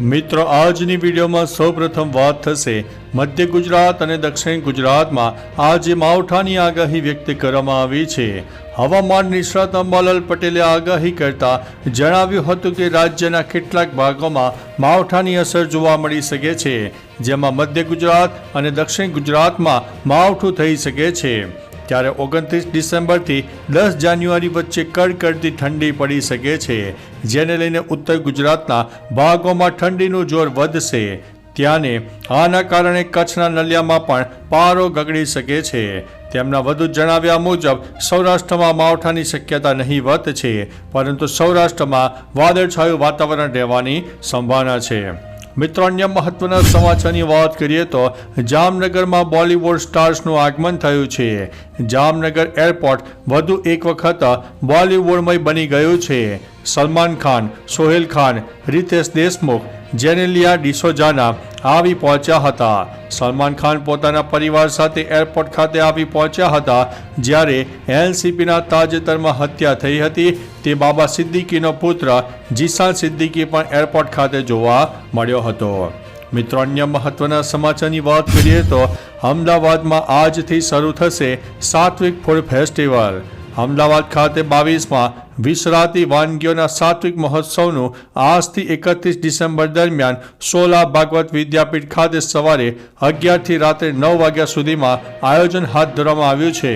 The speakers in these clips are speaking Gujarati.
મિત્રો, આજની વિડીયોમાં સૌપ્રથમ વાત થશે મધ્ય ગુજરાત અને દક્ષિણ ગુજરાતમાં આજે માવઠાની આગાહી વ્યક્ત કરવામાં આવી છે. હવામાન નિષ્ણાત અંબાલાલ પટેલે આગાહી કરતા જણાવ્યું હતું કે રાજ્યના કેટલાક ભાગોમાં માવઠાની અસર જોવા મળી શકે છે, જેમાં મધ્ય ગુજરાત અને દક્ષિણ ગુજરાતમાં માવઠું થઈ શકે છે. ત્યારે ઓગણત્રીસ ડિસેમ્બરથી દસ જાન્યુઆરી વચ્ચે કડકડતી ઠંડી પડી શકે છે, જેને લઈને ઉત્તર ગુજરાતના ભાગોમાં ઠંડીનું જોર વધશે. ત્યાંને આના કારણે કચ્છના નલિયામાં પણ પારો ગગડી શકે છે. તેમના વધુ જણાવ્યા મુજબ, સૌરાષ્ટ્રમાં માવઠાની શક્યતા નહીવત છે, પરંતુ સૌરાષ્ટ્રમાં વાદળછાયું વાતાવરણ રહેવાની સંભાવના છે. મિત્રો અન્ય મહત્વના સમાચારની વાત કરીએ તો જામનગરમાં બોલિવૂડ સ્ટાર્સનું આગમન થયું છે. જામનગર એરપોર્ટ વધુ એક વખત બોલિવૂડમય બની ગયું છે. સલમાન ખાન, સોહેલ ખાન, રિતેશ દેશમુખ જેનેલિયા ડિસોજાના આવી પહોંચ્યા હતા. સલમાન ખાન પોતાના પરિવાર સાથે એરપોર્ટ ખાતે આવી પહોંચ્યા હતા, જ્યારે એનસીપીના તાજેતરમાં હત્યા થઈ હતી. તે બાબા સિદ્દીકીનો પુત્ર જીસાન સિદ્દીકી પણ એરપોર્ટ ખાતે જોવા મળ્યો હતો. મિત્રો, અન્ય મહત્વના સમાચારની વાત કરીએ તો અમદાવાદમાં આજથી શરૂ થશે સાત્વિક ફૂડ ફેસ્ટિવલ. અમદાવાદ ખાતે બાવીસમાં વિસરાતી વાનગીઓના સાત્વિક મહોત્સવનું આજથી એકત્રીસ ડિસેમ્બર દરમિયાન સોલા ભાગવત વિદ્યાપીઠ ખાતે સવારે અગિયારથી રાત્રે નવ વાગ્યા સુધીમાં આયોજન હાથ ધરવામાં આવ્યું છે.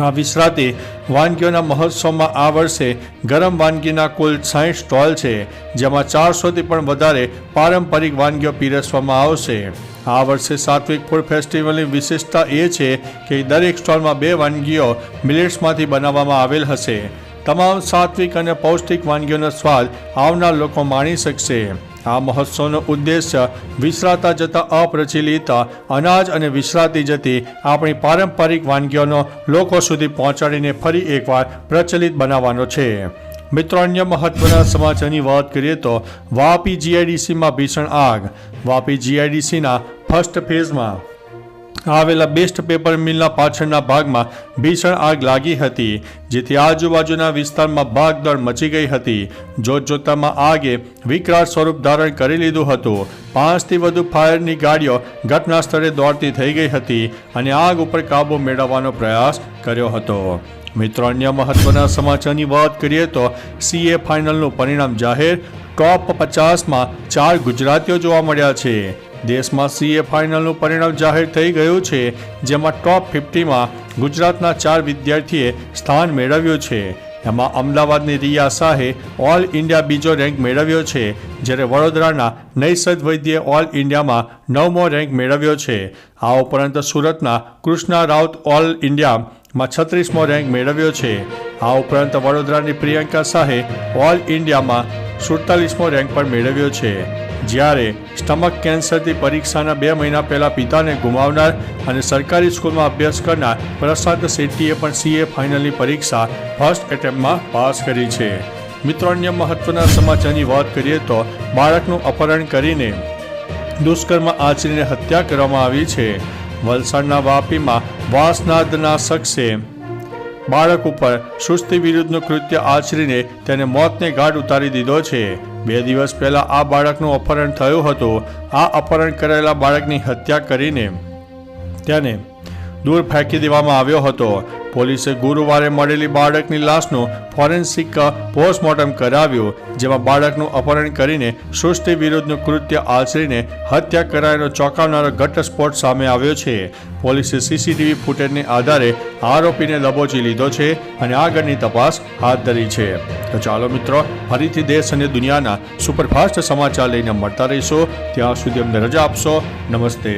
આ વિસરાતી વાનગીઓના મહોત્સવમાં આ વર્ષે ગરમ વાનગીના કુલ સાઠ સ્ટોલ છે, જેમાં ચારસોથી પણ વધારે પારંપરિક વાનગીઓ પીરસવામાં આવશે. આ વર્ષે સાત્વિક ફૂડ ફેસ્ટિવલની વિશેષતા એ છે કે દરેક સ્ટોલમાં બે વાનગીઓ મિલેટ્સમાંથી બનાવવામાં આવેલ હશે. તમામ સાત્વિક અને પૌષ્ટિક વાનગીઓનો સ્વાદ આવનાર લોકો માણી શકશે. આ મહોત્સવનો ઉદ્દેશ્ય વિસરાતા જતા અપ્રચલિત, અનાજ અને વિસરાતી જતી આપણી પારંપરિક વાનગીઓનો લોકો સુધી પહોંચાડીને ફરી એકવાર પ્રચલિત બનાવવાનો છે. મિત્રો, અન્ય મહત્વના સમાચારની વાત કરીએ તો વાપી જીઆઈડીસીમાં ભીષણ આગ. વાપી જીઆઈડીસીના ફર્સ્ટ ફેઝમાં આવેલા બેસ્ટ પેપર મિલના પાછળના ભાગમાં ભીષણ આગ લાગી હતી, જેથી આજુબાજુના વિસ્તારમાં ભાગદોડ મચી ગઈ હતી. જોતજોતામાં આગે વિકરાળ સ્વરૂપ ધારણ કરી લીધું હતું. પાંચથી વધુ ફાયરની ગાડીઓ ઘટના સ્થળે દોડતી થઈ ગઈ હતી અને આગ ઉપર કાબુ મેળવવાનો પ્રયાસ કર્યો હતો. મિત્રો, અન્ય મહત્વના સમાચારની વાત કરીએ તો સીએ ફાઇનલનું પરિણામ જાહેર ટોપ પચાસમાં ચાર ગુજરાતીઓ જોવા મળ્યા છે. દેશમાં સીએ ફાઇનલનું પરિણામ જાહેર થઈ ગયું છે, જેમાં ટોપ ફિફ્ટીમાં ગુજરાતના ચાર વિદ્યાર્થીએ સ્થાન મેળવ્યું છે. એમાં અમદાવાદની રિયા શાહે ઓલ ઇન્ડિયા બીજો રેન્ક મેળવ્યો છે, જ્યારે વડોદરાના નૈસદ વૈદ્યે ઓલ ઇન્ડિયામાં નવમો રેન્ક મેળવ્યો છે. આ ઉપરાંત સુરતના કૃષ્ણા રાઉત ઓલ ઇન્ડિયામાં છત્રીસમો રેન્ક મેળવ્યો છે. આ ઉપરાંત વડોદરાની પ્રિયંકા શાહે ઓલ ઇન્ડિયામાં સુડતાલીસમો રેન્ક પણ મેળવ્યો છે. જ્યારે સ્ટમક કેન્સરથી પરીક્ષાના બે મહિના પહેલા પિતાને ગુમાવનાર અને સરકારી સ્કૂલમાં અભ્યાસ કરનાર પ્રશાંત શેટ્ટીએ પણ સીએ ફાઇનલની પરીક્ષા ફર્સ્ટ એટેમ્પમાં પાસ કરી છે. મિત્રો, અન્ય મહત્વના સમાચારની વાત કરીએ તો બાળકનું અપહરણ કરીને દુષ્કર્મ આચરીને હત્યા કરવામાં આવી છે. વલસાડના વાપીમાં વાસનાદના શખ્સે બાળક ઉપર સુસ્તી વિરુદ્ધનું કૃત્ય આચરીને તેને મોતને ગાઢ ઉતારી દીધો છે. બે દિવસ પહેલા આ બાળકનું અપહરણ થયું હતું. આ અપહરણ કરેલા બાળકની હત્યા કરીને તેને દૂર ફેંકી દેવામાં આવ્યો હતો. પોલીસે ગુરુવારે મળેલી બાળકની લાશનો ફોરેન્સિક પોસ્ટમોર્ટમ કરાવ્યો, જેમાં બાળકનું અપહરણ કરીને સૃષ્ટિ વિરુદ્ધનું કૃત્ય આચરીને હત્યા કરાયેલો ચોંકાવનારો ઘટસ્ફોટ સામે આવ્યો છે. પોલીસે સીસીટીવી ફૂટેજને આધારે આરોપીને દબોચી લીધો છે અને આગળની તપાસ હાથ ધરી છે. તો ચાલો મિત્રો, ફરીથી દેશ અને દુનિયાના સુપરફાસ્ટ સમાચાર લઈને મળતા રહીશો. ત્યાં સુધી અમને રજા આપશો. નમસ્તે.